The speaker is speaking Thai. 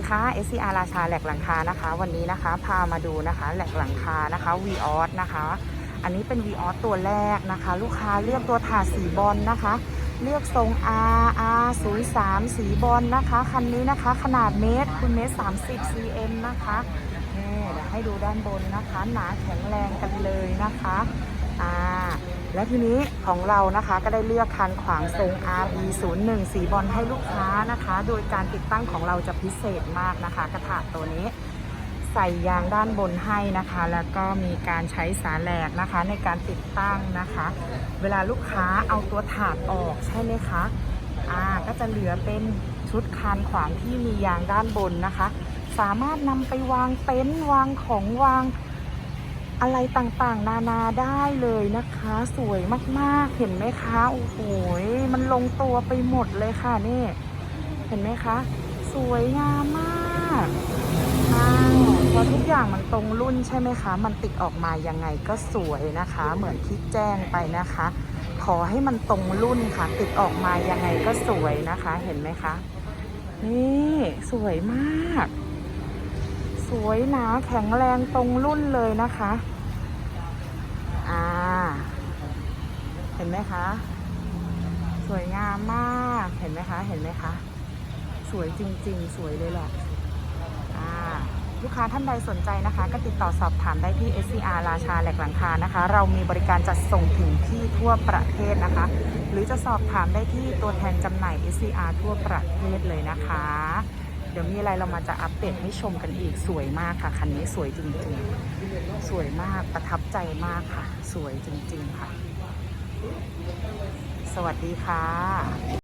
ดีค่ะ SCR ราชาแหลกหลังคานะคะ วันนี้นะคะพามาดูนะคะแหลกหลังคานะคะ v ีออสนะคะ อันนี้เป็น v ีออสตัวแรกนะคะ ลูกค้าเลือกตัวถาดสีบอลนะคะ เลือกทรง R R 0 3สีบอลนะคะ คันนี้นะคะขนาดเมตรคุณเมตร30 cm นะคะนี่เดี๋ยวให้ดูด้านบนนะคะ หนาแข็งแรงกันเลยนะคะ และทีนี้ของเรานะคะก็ได้เลือกคันขวางทรง RB 0 1สีบอลให้ลูกค้านะคะ โดยการติดตั้งของเราจะพิเศษมากนะคะ กระถางตัวนี้ ใส่ยางด้านบนให้นะคะ แล้วก็มีการใช้สาแหลกนะคะ ในการติดตั้งนะคะ เวลาลูกค้าเอาตัวถาดออกใช่ไหมคะอ่าก็จะเหลือเป็นชุดคานขวางที่มียางด้านบนนะคะ สามารถนำไปวางเต็นท์วางของวาง อะไรต่างๆ นานาได้เลยนะคะ สวยมากๆ เห็นไหมคะโอ้โหมันลงตัวไปหมดเลยค่ะนี่เห็นไหมคะ สวยงามมากอ้าวพอทุกอย่างมันตรงรุ่นใช่ไหมคะ มันติดออกมายังไงก็สวยนะคะ เหมือนที่แจ้งไปนะคะ ขอให้มันตรงรุ่นค่ะ ติดออกมายังไงก็สวยนะคะ เห็นไหมคะ นี่สวยมาก สวยหนาแข็งแรงตรงรุ่นเลยนะคะ อ่า เห็นไหมคะ สวยงามมาก เห็นไหมคะ เห็นไหมคะ สวยจริง ๆ สวยเลยแหละ อ่า ลูกค้าท่านใดสนใจนะคะ ก็ติดต่อสอบถามได้ที่ SCR ราชาแหลกหลังคานะคะ เรามีบริการจัดส่งถึงที่ทั่วประเทศนะคะ หรือจะสอบถามได้ที่ตัวแทนจำหน่าย SCR ทั่วประเทศเลยนะคะ เดี๋ยวมีอะไรเรามาจะอัปเดตให้ชมกันอีกสวยมากค่ะ คันนี้สวยจริงๆ สวยมากประทับใจมากค่ะ สวยจริง ๆ ค่ะ สวัสดีค่ะ